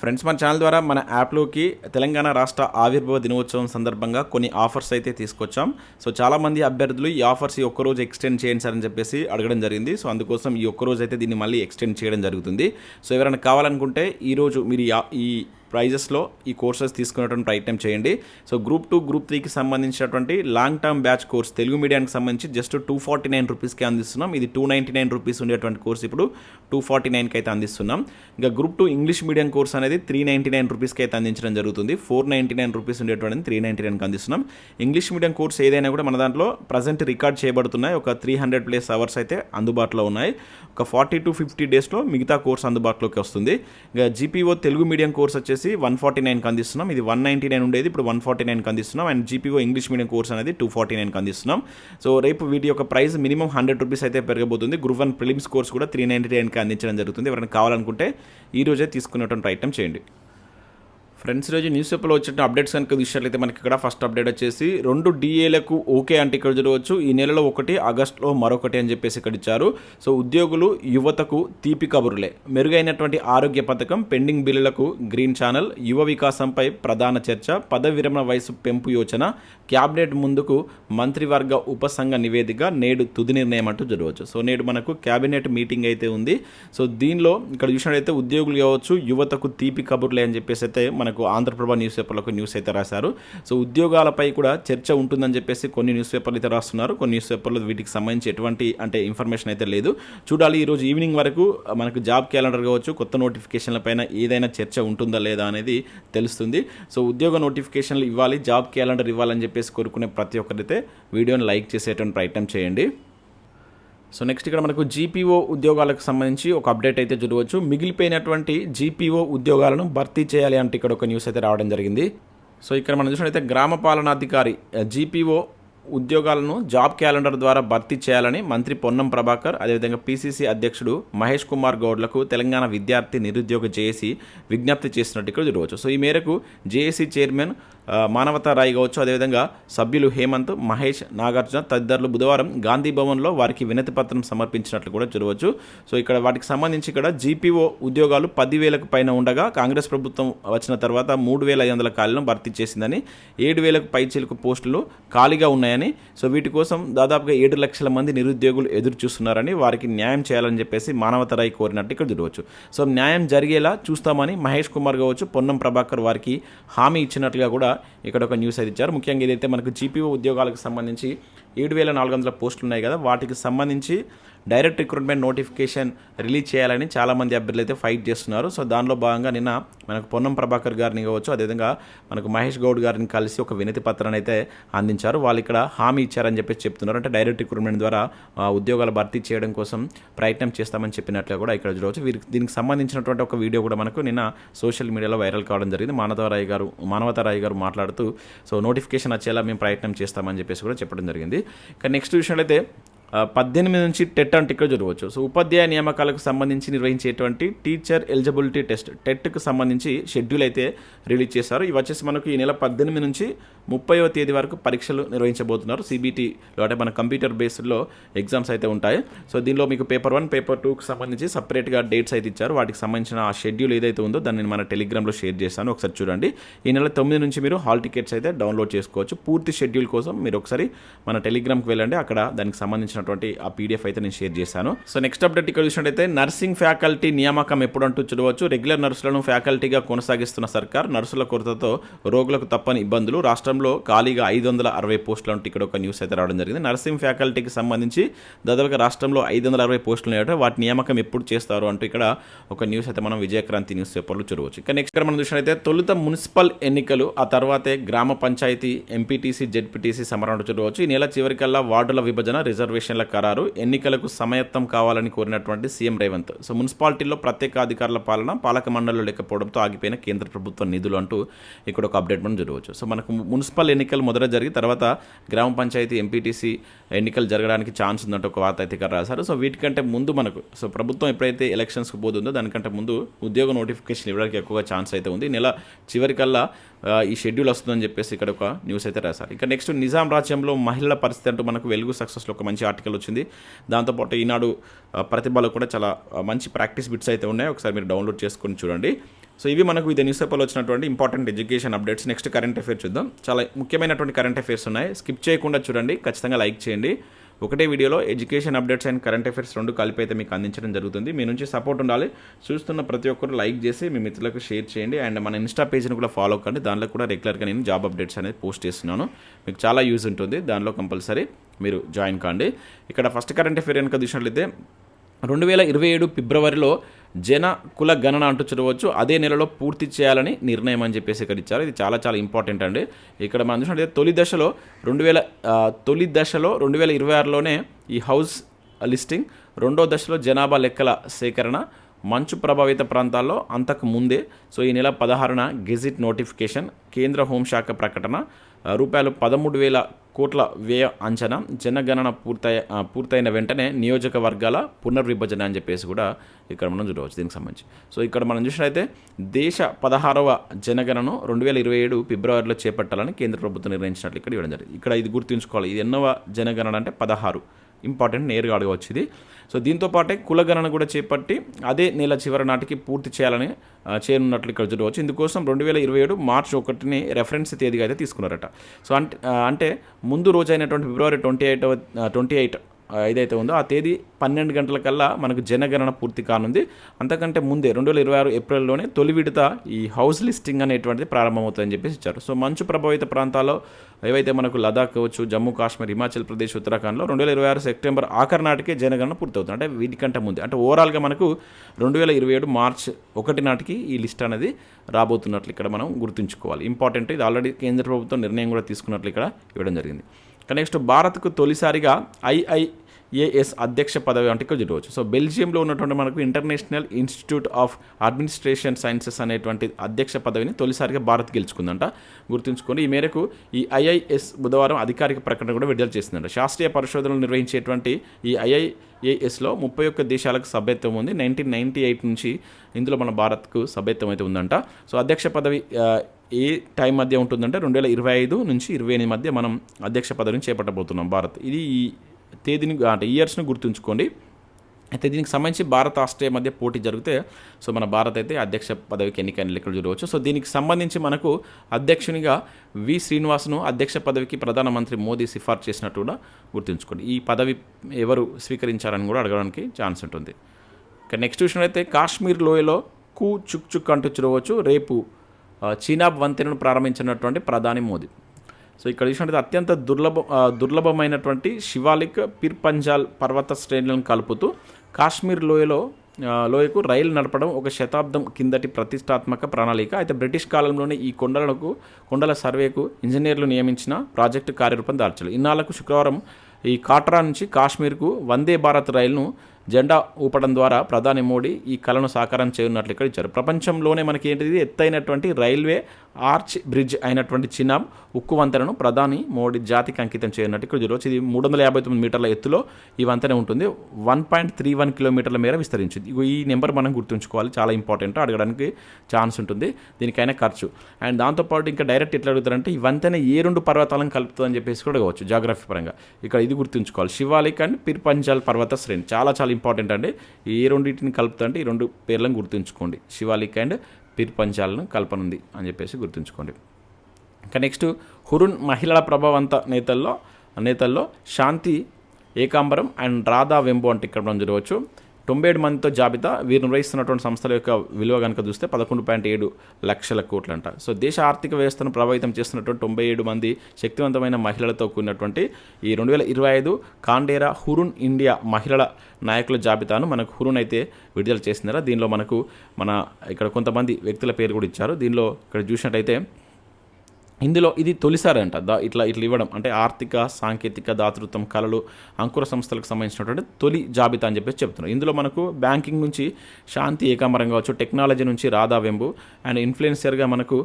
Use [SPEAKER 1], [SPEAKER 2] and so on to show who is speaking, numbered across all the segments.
[SPEAKER 1] Friends మన channel ద్వారా మన యాప్లోకి తెలంగాణ రాష్ట్ర ఆవిర్భావ దినోత్సవం సందర్భంగా కొన్ని ఆఫర్స్ అయితే తీసుకొచ్చాం. సో చాలామంది అభ్యర్థులు ఈ ఆఫర్స్ ఈ ఒక్కరోజు ఎక్స్టెండ్ చేయండి సార్ అని చెప్పేసి అడగడం జరిగింది. సో అందుకోసం ఈ ఒక్కరోజు అయితే దీన్ని మళ్ళీ ఎక్స్టెండ్ చేయడం జరుగుతుంది. సో ఎవరైనా కావాలనుకుంటే ఈరోజు మీరు ఈ ఈ ప్రైజెస్లో ఈ కోర్సెస్ తీసుకునేటువంటి ప్రయత్నం చేయండి. సో గ్రూప్ టూ గ్రూప్ త్రీకి సంబంధించినటువంటి long term batch course Telugu మీడియానికి సంబంధించి జస్ట్ టూ ఫార్టీ నైన్ రూపీస్కి అందిస్తున్నాం. ఇది టూ నైంటీ నైన్ రూపీస్ ఉండేటువంటి కోర్స్ ఇప్పుడు టూ ఫార్టీ నైన్కి అయితే అందిస్తున్నాం. ఇంకా group two English medium course అనేది త్రీ నైంటీ నైన్ రూపీస్కి అయితే అందించడం జరుగుతుంది. ఫోర్ నైంటీ నైన్ రూపీస్ ఉండేటువంటి త్రీ నైంటీ నైన్కి అందిస్తున్నాం. ఇంగ్లీష్ మీడియం కోర్స్ ఏదైనా కూడా మన దాంట్లో ప్రజెంట్ రికార్డ్ చేయబడుతున్నాయి. ఒక త్రీ హండ్రెడ్ ప్లేస్ అవర్స్ అయితే అందుబాటులో ఉన్నాయి. ఒక ఫార్టీ టు ఫిఫ్టీ డేస్లో మిగతా కోర్స్ అందుబాటులోకి వస్తుంది. ఇంకా జీపీఓ తెలుగు మీడియం కోర్స్ వచ్చేసి వన్ ఫార్టీ నైన్కి అందిస్తున్నాం ఇది వన్ నైంటీ నైన్ ఉండేది ఇప్పుడు వన్ ఫార్టీ నైన్కి అందిస్తున్నాం and GPO English medium course అనేది టూ ఫార్టీ నైన్కి అందిస్తున్నాం సో రేపు వీటి యొక్క ప్రైస్ మినిమం హండ్రెడ్ రూపీస్ అయితే పెరగబోతుంది. గ్రూప్ వన్ ప్రిలిమ్స్ కోర్స్ కూడా త్రీ నైంటీ నైన్కి అందించడం జరుగుతుంది. ఎవరైనా కావాలనుకుంటే ఈ రోజే తీసుకునేటువంటి ప్రయత్నం చేయండి. ఫ్రెండ్స్ రోజు న్యూస్ పేపర్లో వచ్చిన అప్డేట్స్ కనుక చూసినట్లయితే మనకి ఇక్కడ ఫస్ట్ అప్డేట్ వచ్చేసి రెండు డిఏలకు ఓకే అంటే ఇక్కడ చూడవచ్చు. ఈ నెలలో ఒకటి ఆగస్టులో మరొకటి అని చెప్పేసి ఇక్కడ ఇచ్చారు. సో ఉద్యోగులు యువతకు తీపి కబురులే. మెరుగైనటువంటి ఆరోగ్య పథకం పెండింగ్ బిల్లులకు గ్రీన్ ఛానల్ యువ వికాసంపై ప్రధాన చర్చ పద విరమణ వయసు పెంపు యోచన క్యాబినెట్ ముందుకు మంత్రివర్గ ఉపసంఘ నివేదిక నేడు తుది నిర్ణయం అంటూ చూడవచ్చు. సో నేడు మనకు క్యాబినెట్ మీటింగ్ అయితే ఉంది. సో దీనిలో ఇక్కడ చూసినట్లయితే ఉద్యోగులు కావచ్చు యువతకు తీపి కబుర్లే అని చెప్పేసి అయితే మనకు ఆంధ్రప్రభ న్యూస్ పేపర్లో న్యూస్ అయితే రాశారు. సో ఉద్యోగాలపై కూడా చర్చ ఉంటుందని చెప్పేసి కొన్ని న్యూస్ పేపర్లు అయితే రాస్తున్నారు. కొన్ని న్యూస్ పేపర్లు వీటికి సంబంధించి ఎటువంటి అంటే ఇన్ఫర్మేషన్ అయితే లేదు. చూడాలి ఈరోజు ఈవినింగ్ వరకు మనకు జాబ్ క్యాలెండర్ కావచ్చు కొత్త నోటిఫికేషన్ల పైన ఏదైనా చర్చ ఉంటుందా లేదా అనేది తెలుస్తుంది. సో ఉద్యోగ నోటిఫికేషన్లు ఇవ్వాలి జాబ్ క్యాలెండర్ ఇవ్వాలని చెప్పేసి కోరుకునే ప్రతి ఒక్కరైతే వీడియోని లైక్ చేసేటువంటి ప్రయత్నం చేయండి. సో నెక్స్ట్ ఇక్కడ మనకు జీపీఓ ఉద్యోగాలకు సంబంధించి ఒక అప్డేట్ అయితే చూడవచ్చు. మిగిలిపోయినటువంటి జీపీఓ ఉద్యోగాలను భర్తీ చేయాలి అంటే ఇక్కడ ఒక న్యూస్ అయితే రావడం జరిగింది. సో ఇక్కడ మనం చూసినట్లయితే గ్రామ పాలనాధికారి జీపీఓ ఉద్యోగాలను జాబ్ క్యాలెండర్ ద్వారా భర్తీ చేయాలని మంత్రి పొన్నం ప్రభాకర్ అదేవిధంగా పీసీసీ అధ్యక్షుడు మహేష్ కుమార్ గౌడ్లకు తెలంగాణ విద్యార్థి నిరుద్యోగ జేఏసీ విజ్ఞప్తి చేసినట్టు ఇక్కడ చూడవచ్చు. సో ఈ మేరకు జేఏసీ చైర్మన్ మానవతా రాయ్ కావచ్చు. అదేవిధంగా సభ్యులు హేమంత్ మహేష్ నాగార్జున తదితరులు బుధవారం గాంధీ భవన్లో వారికి వినతి పత్రం సమర్పించినట్లు కూడా చూడవచ్చు. సో ఇక్కడ వాటికి సంబంధించి ఇక్కడ జీపీఓ ఉద్యోగాలు పదివేలకు పైన ఉండగా కాంగ్రెస్ ప్రభుత్వం వచ్చిన తర్వాత మూడు వేల ఐదు వందల ఖాళీలను భర్తీ చేసిందని ఏడు వేలకు పైచీలకు పోస్టులు ఖాళీగా ఉన్నాయని సో వీటి కోసం దాదాపుగా ఏడు లక్షల మంది నిరుద్యోగులు ఎదురు చూస్తున్నారని వారికి న్యాయం చేయాలని చెప్పేసి మానవతరాయి కోరినట్టు ఇక్కడ చూడవచ్చు. సో న్యాయం జరిగేలా చూస్తామని మహేష్ కుమార్ కావచ్చు పొన్నం ప్రభాకర్ వారికి హామీ ఇచ్చినట్లుగా కూడా ఇక్కడ ఒక న్యూస్ అయితే ఇచ్చారు. ముఖ్యంగా ఏదైతే మనకు జీపీఓ ఉద్యోగాలకు సంబంధించి ఏడు వేల నాలుగు వందల పోస్టులు ఉన్నాయి కదా వాటికి సంబంధించి డైరెక్ట్ రిక్రూట్మెంట్ నోటిఫికేషన్ రిలీజ్ చేయాలని చాలామంది అభ్యర్థులు అయితే ఫైట్ చేస్తున్నారు. సో దానిలో భాగంగా నిన్న మనకు పొన్నం ప్రభాకర్ గారిని కావచ్చు అదేవిధంగా మనకు మహేష్ గౌడ్ గారిని కలిసి ఒక వినతి పత్రాన్ని అయితే అందించారు. వాళ్ళు ఇక్కడ హామీ ఇచ్చారని చెప్పేసి చెప్తున్నారు. అంటే డైరెక్ట్ రిక్రూట్మెంట్ ద్వారా ఉద్యోగాలు ఉద్యోగాల భర్తీ చేయడం కోసం ప్రయత్నం చేస్తామని చెప్పినట్లు కూడా ఇక్కడ చూడవచ్చు. వీరికి దీనికి సంబంధించినటువంటి ఒక వీడియో కూడా మనకు నిన్న సోషల్ మీడియాలో వైరల్ కావడం జరిగింది. మానవతారాయ్ గారు మానవతారాయ్ గారు మాట్లాడుతూ సో నోటిఫికేషన్ వచ్చేలా మేము ప్రయత్నం చేస్తామని చెప్పేసి కూడా చెప్పడం జరిగింది. ఇక నెక్స్ట్ విషయంలో అయితే పద్దెనిమిది నుంచి టెట్ అంటే ఇక్కడ చూడవచ్చు సో ఉపాధ్యాయ నియామకాలకు సంబంధించి నిర్వహించేటువంటి టీచర్ ఎలిజిబిలిటీ టెస్ట్ టెట్కు సంబంధించి షెడ్యూల్ అయితే రిలీజ్ చేశారు. ఇవి వచ్చేసి మనకు ఈ నెల పద్దెనిమిది నుంచి ముప్పైవ తేదీ వరకు పరీక్షలు నిర్వహించబోతున్నారు. సిబిటీలో అంటే మన కంప్యూటర్ బేస్డ్లో ఎగ్జామ్స్ అయితే ఉంటాయి. సో దీనిలో మీకు పేపర్ వన్ పేపర్ టూకి సంబంధించి సపరేట్గా డేట్స్ అయితే ఇచ్చారు. వాటికి సంబంధించిన ఆ షెడ్యూల్ ఏదైతే ఉందో దాన్ని మన టెలిగ్రామ్లో షేర్ చేశాను. ఒకసారి చూడండి. ఈ నెల తొమ్మిది నుంచి మీరు హాల్ టికెట్స్ అయితే డౌన్లోడ్ చేసుకోవచ్చు. పూర్తి షెడ్యూల్ కోసం మీరు ఒకసారి మన టెలిగ్రామ్కి వెళ్ళండి. అక్కడ దానికి సంబంధించినటువంటి ఆ పీడిఎఫ్ అయితే నేను షేర్ చేశాను. సో నెక్స్ట్ అప్డేట్ ఇక్కడ చూసినట్టయితే నర్సింగ్ ఫ్యాకల్టీ నియామకం ఎప్పుడు అంటూ చూడవచ్చు. రెగ్యులర్ నర్సులను ఫ్యాకల్టీగా కొనసాగిస్తున్న సర్కార్ నర్సుల కొరతతో రోగులకు తప్పని ఇబ్బందులు. రాష్ట్రం రాష్ట్రంలో ఖాళీగా ఐదు వందల అరవై పోస్టులు అంటే ఇక్కడ ఒక న్యూస్ అయితే రావడం జరిగింది. నర్సింగ్ ఫ్యాకల్టీకి సంబంధించి దాదాపుగా రాష్ట్రంలో ఐదు వందల అరవై పోస్టులు ఉన్నాయట. వాటి నియామకం ఎప్పుడు చేస్తారు అంటూ ఇక్కడ ఒక న్యూస్ అయితే మనం విజయక్రాంతి న్యూస్ పేపర్లో చూడవచ్చు. ఇక నెక్స్ట్ ఇక్కడ మనం చూసినట్లయితే తొలుత మున్సిపల్ ఎన్నికలు ఆ తర్వాతే గ్రామ పంచాయతీ ఎంపీటీసీ జెడ్పీటీసీ సమరణ చూడవచ్చు. ఈ నెల చివరికల్లా వార్డుల విభజన రిజర్వేషన్ల ఖరారు ఎన్నికలకు సమయత్తం కావాలని కోరినటువంటి సీఎం రేవంత్. సో మున్సిపాలిటీల్లో ప్రత్యేక అధికారుల పాలన పాలక మండలిలో లేకపోవడంతో ఆగిపోయిన కేంద్ర ప్రభుత్వ నిధులు అంటూ ఇక్కడ ఒక అప్డేట్ మనం చూడవచ్చు. సో మనకు మున్సిపల్ మున్సిపల్ ఎన్నికలు మొదట జరిగి తర్వాత గ్రామ పంచాయతీ ఎంపీటీసీ ఎన్నికలు జరగడానికి ఛాన్స్ ఉందంటే ఒక వార్త అయితే రాశారు. సో వీటికంటే ముందు మనకు సో ప్రభుత్వం ఎప్పుడైతే ఎలక్షన్స్కి పోతుందో దానికంటే ముందు ఉద్యోగ నోటిఫికేషన్ ఇవ్వడానికి ఎక్కువగా ఛాన్స్ అయితే ఉంది. నెల చివరికల్లా ఈ షెడ్యూల్ వస్తుందని చెప్పేసి ఇక్కడ ఒక న్యూస్ అయితే రాశారు. ఇక నెక్స్ట్ నిజాం రాజ్యంలో మహిళల పరిస్థితి అంటూ మనకు వెలుగు సక్సెస్లో ఒక మంచి ఆర్టికల్ వచ్చింది. దాంతోపాటు ఈనాడు ప్రతిభలో కూడా చాలా మంచి ప్రాక్టీస్ బిట్స్ అయితే ఉన్నాయి. ఒకసారి మీరు డౌన్లోడ్ చేసుకొని చూడండి. సో ఇవి మనకు ఇది న్యూస్ పేపర్లో వచ్చినటువంటి important education updates next current affairs చూద్దాం. చాలా ముఖ్యమైనటువంటి కరెంట్ అఫేర్స్ ఉన్నాయి. స్కిప్ చేయకుండా చూడండి. ఖచ్చితంగా లైక్ చేయండి. ఒకటే వీడియోలో education updates and current affairs రెండు కలిపి అయితే మీకు అందించడం జరుగుతుంది. మీ నుంచి సపోర్ట్ ఉండాలి. చూస్తున్న ప్రతి ఒక్కరు లైక్ చేసి మీ మిత్రులకు షేర్ చేయండి. అండ్ మన ఇన్స్టా పేజ్ని కూడా ఫాలో కండి. దాంట్లో కూడా రెగ్యులర్గా నేను జాబ్ అప్డేట్స్ అనేది పోస్ట్ చేస్తున్నాను. మీకు చాలా యూజ్ ఉంటుంది. దానిలో కంపల్సరీ మీరు జాయిన్ కాండి. ఇక్కడ ఫస్ట్ కరెంట్ అఫేర్ కనుక చూసినట్లయితే రెండు వేల ఇరవై ఏడు ఫిబ్రవరిలో జన కుల గణన అంటూ చూడవచ్చు అదే నెలలో పూర్తి చేయాలని నిర్ణయం అని చెప్పేసి ఇక్కడ ఇచ్చారు. ఇది చాలా చాలా ఇంపార్టెంట్ అండి. ఇక్కడ మనం చూసినట్లయితే తొలి దశలో రెండు వేల తొలి దశలో రెండు వేల ఇరవై ఆరులోనే ఈ హౌస్ లిస్టింగ్ రెండో దశలో జనాభా లెక్కల సేకరణ మంచు ప్రభావిత ప్రాంతాల్లో అంతకు ముందే సో ఈ నెల పదహారున గెజిట్ నోటిఫికేషన్ కేంద్ర హోంశాఖ ప్రకటన రూపాయలు పదమూడు వేల కోట్ల వ్యయ అంచనా జనగణన పూర్తయి పూర్తయిన వెంటనే నియోజకవర్గాల పునర్విభజన అని చెప్పేసి కూడా ఇక్కడ మనం చూడవచ్చు దీనికి సంబంధించి. సో ఇక్కడ మనం చూసినట్లయితే దేశ పదహారవ జనగణను రెండు వేల ఇరవై ఏడు ఫిబ్రవరిలో చేపట్టాలని కేంద్ర ప్రభుత్వం నిర్ణయించినట్లు ఇక్కడ ఇవ్వడం జరిగింది. ఇక్కడ ఇది గుర్తుంచుకోవాలి. ఇది ఎన్నవ జనగణన అంటే పదహారు. ఇంపార్టెంట్ నేరుగా అడగవచ్చు ఇది సో దీంతో పాటే కులగణన కూడా చేపట్టి అదే నెల చివరి నాటికి పూర్తి చేయాలని చేయనున్నట్లు ఇక్కడ చూడవచ్చు ఇందుకోసం రెండు వేల ఇరవై ఏడు మార్చ్ ఒకటిని రెఫరెన్స్ తేదీగా అయితే తీసుకున్నారట. సో అంటే అంటే ముందు రోజు అయినటువంటి February twenty eight twenty eight ఏదైతే ఉందో ఆ తేదీ పన్నెండు గంటల కల్లా మనకు జనగణన పూర్తి కానుంది. అంతకంటే ముందే రెండు వేల ఇరవై ఆరు ఏప్రిల్లోనే తొలి విడత ఈ హౌస్ లిస్టింగ్ అనేటువంటిది ప్రారంభమవుతుందని చెప్పేసి ఇచ్చారు. సో మంచు ప్రభావిత ప్రాంతాల్లో ఏవైతే మనకు లదాఖ్ కావచ్చు జమ్మూ కాశ్మీర్ హిమాచల్ ప్రదేశ్ ఉత్తరాఖండ్లో రెండు వేల ఇరవై ఆరు సెప్టెంబర్ ఆఖరి నాటికే జనగణన పూర్తవుతుంది. అంటే వీటికంటే ముందే అంటే ఓవరాల్గా మనకు రెండు వేల ఇరవై ఏడు మార్చ్ ఒకటి నాటికి ఈ లిస్ట్ అనేది రాబోతున్నట్లు ఇక్కడ మనం గుర్తుంచుకోవాలి. ఇంపార్టెంట్ ఇది ఆల్రెడీ కేంద్ర ప్రభుత్వం నిర్ణయం కూడా తీసుకున్నట్లు ఇక్కడ ఇవ్వడం జరిగింది. నెక్స్ట్ భారత్కు తొలిసారిగా ఐఐఏఎస్ అధ్యక్ష పదవి అంటే చూడవచ్చు. సో బెల్జియంలో ఉన్నటువంటి మనకు International Institute of Administration Sciences అనేటువంటి అధ్యక్ష పదవిని తొలిసారిగా భారత్ గెలుచుకుందంట. గుర్తుంచుకొని ఈ మేరకు ఈ ఐఐఎస్ బుధవారం అధికారిక ప్రకటన కూడా విడుదల చేసిందంట. శాస్త్రీయ పరిశోధనలు నిర్వహించేటువంటి ఈ ఐఐఏఎస్లో ముప్పై ఒక్క దేశాలకు సభ్యత్వం ఉంది. నైన్టీన్ నైన్టీ ఎయిట్ నుంచి ఇందులో మన భారత్కు సభ్యత్వం అయితే ఉందంట. సో అధ్యక్ష పదవి ఏ టైం మధ్య ఉంటుందంటే రెండు వేల ఇరవై ఐదు నుంచి ఇరవై ఎనిమిది మధ్య మనం అధ్యక్ష పదవిని చేపట్టబోతున్నాం భారత్. ఇది ఈ తేదీని అంటే ఇయర్స్ని గుర్తుంచుకోండి. అయితే దీనికి సంబంధించి భారత్ ఆస్ట్రేలియా మధ్య పోటీ జరిగితే సో మన భారత్ అయితే అధ్యక్ష పదవికి ఎన్నికైన లెక్కలు చూడవచ్చు. సో దీనికి సంబంధించి మనకు అధ్యక్షునిగా వి శ్రీనివాస్ను అధ్యక్ష పదవికి ప్రధానమంత్రి మోదీ సిఫార్సు చేసినట్టు కూడా గుర్తుంచుకోండి. ఈ పదవి ఎవరు స్వీకరించారని కూడా అడగడానికి ఛాన్స్ ఉంటుంది. ఇక నెక్స్ట్ విషయం అయితే కాశ్మీర్ లోయలో కూ చుక్ చుక్ అంటూ చూడవచ్చు. రేపు చీనాబ్ వంతెనను ప్రారంభించినటువంటి ప్రధాని మోదీ. సో ఇక్కడ చూసినట్టు అత్యంత దుర్లభ దుర్లభమైనటువంటి శివాలిక్ పిర్ పంజాల్ పర్వత శ్రేణులను కలుపుతూ కాశ్మీర్ లోయలో లోయకు రైలు నడపడం ఒక శతాబ్దం కిందటి ప్రతిష్టాత్మక ప్రణాళిక. అయితే బ్రిటిష్ కాలంలోనే ఈ కొండలకు కొండల సర్వేకు ఇంజనీర్లు నియమించిన ప్రాజెక్టు కార్యరూపం దాల్చాలి ఇన్నాళ్ళకు శుక్రవారం ఈ కాట్రా నుంచి కాశ్మీర్కు వందే భారత్ రైలును జెండా ఊపడం ద్వారా ప్రధాని మోడీ ఈ కళను సాకారం చేయనున్నట్లు ఇక్కడ ఇచ్చారు. ప్రపంచంలోనే మనకి ఏంటిది? ఎత్తైనటువంటి రైల్వే ఆర్చ్ బ్రిడ్జ్ అయినటువంటి చినాబ్ ఉక్కు వంతెనను ప్రధాని మోడీ జాతికి అంకితం చేయనున్నట్టు ఇక్కడ చూడవచ్చు. ఇది మూడు వందల యాభై తొమ్మిది మీటర్ల ఎత్తులో ఈ వంతెన ఉంటుంది. వన్ పాయింట్ త్రీ వన్ కిలోమీటర్ల మేర విస్తరించింది. ఈ నెంబర్ మనం గుర్తుంచుకోవాలి. చాలా ఇంపార్టెంట్. అడగడానికి ఛాన్స్ ఉంటుంది. దీనికైనా ఖర్చు. అండ్ దాంతోపాటు ఇంకా డైరెక్ట్ ఎట్లా అడుగుతారంటే ఈ వంతెన ఏ రెండు పర్వతాలను కలుపుతుందని చెప్పేసి కూడా అడగవచ్చు జాగ్రఫీ పరంగా. ఇక్కడ ఇది గుర్తుంచుకోవాలి. శివాలిక్ అండ్ పిర్పంజాల్ పర్వత శ్రేణి. చాలా చాలా ఇంపార్టెంట్ అండి. ఈ రెండింటిని కలుపుతుంటే ఈ రెండు పేర్లను గుర్తుంచుకోండి. శివాలిక్ అండ్ పిర్పంజాలను కలపనుంది అని చెప్పేసి గుర్తుంచుకోండి. ఇంకా నెక్స్ట్ హురున్ మహిళల ప్రభావంత నేతల్లో నేతల్లో శాంతి ఏకాంబరం అండ్ రాధా వెంబో అంటే ఇక్కడ మనం చూడవచ్చు. తొంభై ఏడు మందితో జాబితా వీరు నిర్వహిస్తున్నటువంటి సంస్థల యొక్క విలువ కనుక చూస్తే పదకొండు పాయింట్ ఏడు లక్షల కోట్లంట. సో దేశ ఆర్థిక వ్యవస్థను ప్రభావితం చేస్తున్నటువంటి తొంభై ఏడు మంది శక్తివంతమైన మహిళలతో కూడినటువంటి ఈ రెండు వేల ఇరవై ఐదు కాండేరా హురున్ ఇండియా మహిళల నాయకుల జాబితాను మనకు హురున్ అయితే విడుదల చేసిందరా దీనిలో మనకు మన ఇక్కడ కొంతమంది వ్యక్తుల పేరు కూడా ఇచ్చారు. దీనిలో ఇక్కడ చూసినట్టయితే ఇందులో ఇది తొలిసారి అంట దా ఇట్లా ఇట్లా ఇవ్వడం. అంటే ఆర్థిక సాంకేతిక దాతృత్వం కళలు అంకుర సంస్థలకు సంబంధించినటువంటి తొలి జాబితా అని చెప్పేసి చెప్తున్నారు. ఇందులో మనకు బ్యాంకింగ్ నుంచి శాంతి ఏకాంబరం కావచ్చు టెక్నాలజీ నుంచి రాధా వెంబు అండ్ ఇన్ఫ్లుయెన్సర్గా మనకు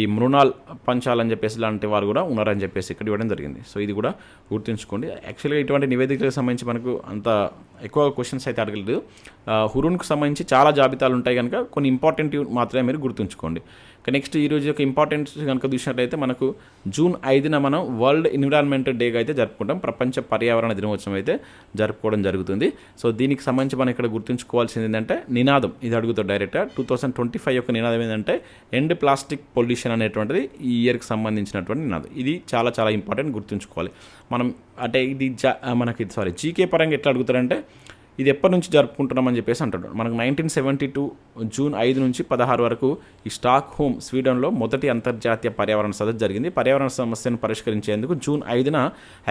[SPEAKER 1] ఈ మృణాల్ పంచాల్ అని చెప్పేసి లాంటి వారు కూడా ఉన్నారని చెప్పేసి ఇక్కడ ఇవ్వడం జరిగింది. సో ఇది కూడా గుర్తుంచుకోండి. యాక్చువల్గా ఇటువంటి నివేదికలకు సంబంధించి మనకు అంత ఎక్కువ క్వశ్చన్స్ అయితే అడగలేదు. హురూన్కు సంబంధించి చాలా జాబితాలు ఉంటాయి కనుక కొన్ని ఇంపార్టెంట్ మాత్రమే మీరు గుర్తుంచుకోండి. నెక్స్ట్ ఈ రోజు యొక్క ఇంపార్టెన్స్ కనుక చూసినట్లయితే మనకు జూన్ ఐదున మనం వరల్డ్ ఎన్విరాన్మెంట్ డేగా అయితే జరుపుకుంటాం. ప్రపంచ పర్యావరణ దినోత్సవం అయితే జరుపుకోవడం జరుగుతుంది. సో దీనికి సంబంధించి మనం ఇక్కడ గుర్తుంచుకోవాల్సింది ఏంటంటే నినాదం. ఇది అడుగుతాడు డైరెక్ట్గా టూ థౌసండ్ ట్వంటీ ఫైవ్ యొక్క నినాదం ఏంటంటే ఎండ్ ప్లాస్టిక్ పొల్యూషన్ అనేటువంటిది ఈ ఇయర్కి సంబంధించినటువంటి నినాదం. ఇది చాలా చాలా ఇంపార్టెంట్ గుర్తుంచుకోవాలి. మనం అంటే ఇది జా మనకి సారీ జీకే పరంగా ఎట్లా అడుగుతారంటే ఇది ఎప్పటి నుంచి జరుపుకుంటున్నామని చెప్పేసి అంటాడు. మనకు నైన్టీన్ సెవెంటీ టూ జూన్ ఐదు నుంచి పదహారు వరకు ఈ స్టాక్ హోమ్ స్వీడన్లో మొదటి అంతర్జాతీయ పర్యావరణ సదస్సు జరిగింది. పర్యావరణ సమస్యను పరిష్కరించేందుకు జూన్ ఐదున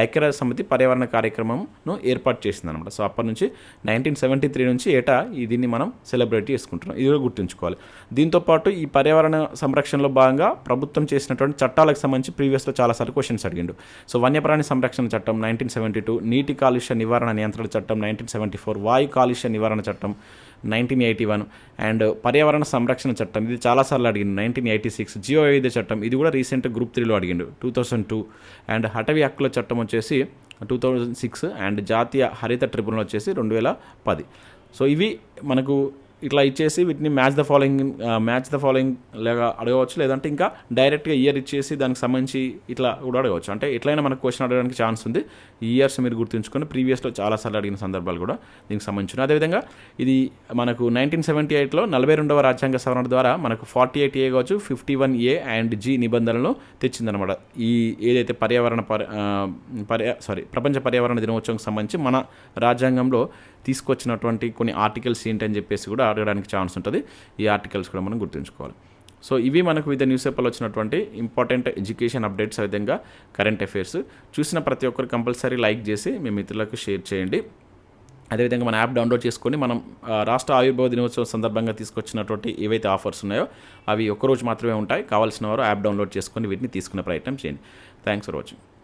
[SPEAKER 1] ఐక్యరాజ్య సమితి పర్యావరణ కార్యక్రమంను ఏర్పాటు చేసింది అనమాట సో అప్పటి నుంచి నైన్టీన్ సెవెంటీ త్రీ నుంచి ఏటా ఈ దీన్ని మనం సెలబ్రేట్ చేసుకుంటున్నాం. ఇది కూడా గుర్తుంచుకోవాలి. దీంతో పాటు ఈ పర్యావరణ సంరక్షణలో భాగంగా ప్రభుత్వం చేసినటువంటి చట్టాలకు సంబంధించి ప్రీవియస్లో చాలాసార్లు క్వశ్చన్స్ అడిగిండు. సో వన్యప్రాణి సంరక్షణ చట్టం నైన్టీన్ సెవెంటీ టూ నీటి కాలుష్య నివారణ నియంత్రణ చట్టం నైన్టీన్ సెవెంటీ ఫోర్ వాయు కాలుష్య నివారణ చట్టం నైన్టీన్ ఎయిటీ వన్ అండ్ పర్యావరణ సంరక్షణ చట్టం. ఇది చాలాసార్లు అడిగింది నైన్టీన్ ఎయిటీ సిక్స్ జియో వైద్య చట్టం ఇది కూడా రీసెంట్ గ్రూప్ త్రీలో అడిగిండు టూ థౌసండ్ టూ అండ్ అటవీ హక్కుల చట్టం వచ్చేసి టూ థౌజండ్ సిక్స్ అండ్ జాతీయ హరిత ట్రిబ్యునల్ వచ్చేసి రెండు వేల పది. సో ఇవి మనకు ఇట్లా ఇచ్చేసి వీటిని match the following match the following లాగా అడగవచ్చు. లేదంటే ఇంకా డైరెక్ట్గా ఇయర్ ఇచ్చేసి దానికి సంబంధించి ఇట్లా కూడా అడగవచ్చు. అంటే ఎట్లయినా మనకు క్వశ్చన్ అడగడానికి ఛాన్స్ ఉంది. ఈ ఇయర్స్ మీరు గుర్తుంచుకొని ప్రీవియస్లో చాలాసార్లు అడిగిన సందర్భాలు కూడా దీనికి సంబంధించిన అదేవిధంగా ఇది మనకు నైన్టీన్ సెవెంటీ ఎయిట్లో నలభై రెండవ రాజ్యాంగ సవరణ ద్వారా మనకు ఫార్టీ ఎయిట్ ఏ కావచ్చు fifty one A and G నిబంధనలను తెచ్చిందనమాట ఈ ఏదైతే పర్యావరణ పర్య పర్యా సారీ ప్రపంచ పర్యావరణ దినోత్సవం సంబంధించి మన రాజ్యాంగంలో తీసుకొచ్చినటువంటి కొన్ని ఆర్టికల్స్ ఏంటని చెప్పేసి కూడా అడగడానికి ఛాన్స్ ఉంటుంది. ఈ ఆర్టికల్స్ కూడా మనం గుర్తుంచుకోవాలి. సో ఇవి మనకు వివిధ న్యూస్ పేపర్లో వచ్చినటువంటి ఇంపార్టెంట్ ఎడ్యుకేషన్ అప్డేట్స్ విధంగా కరెంట్ అఫైర్స్ చూసిన ప్రతి ఒక్కరు కంపల్సరీ లైక్ చేసి మీ మిత్రులకు షేర్ చేయండి. అదేవిధంగా మన యాప్ డౌన్లోడ్ చేసుకొని మనం రాష్ట్ర ఆయుర్వేద దినోత్సవం సందర్భంగా తీసుకొచ్చినటువంటి ఏవైతే ఆఫర్స్ ఉన్నాయో అవి ఒక్కరోజు మాత్రమే ఉంటాయి. కావాల్సిన వారు యాప్ డౌన్లోడ్ చేసుకొని వీటిని తీసుకునే ప్రయత్నం చేయండి. Thanks for watching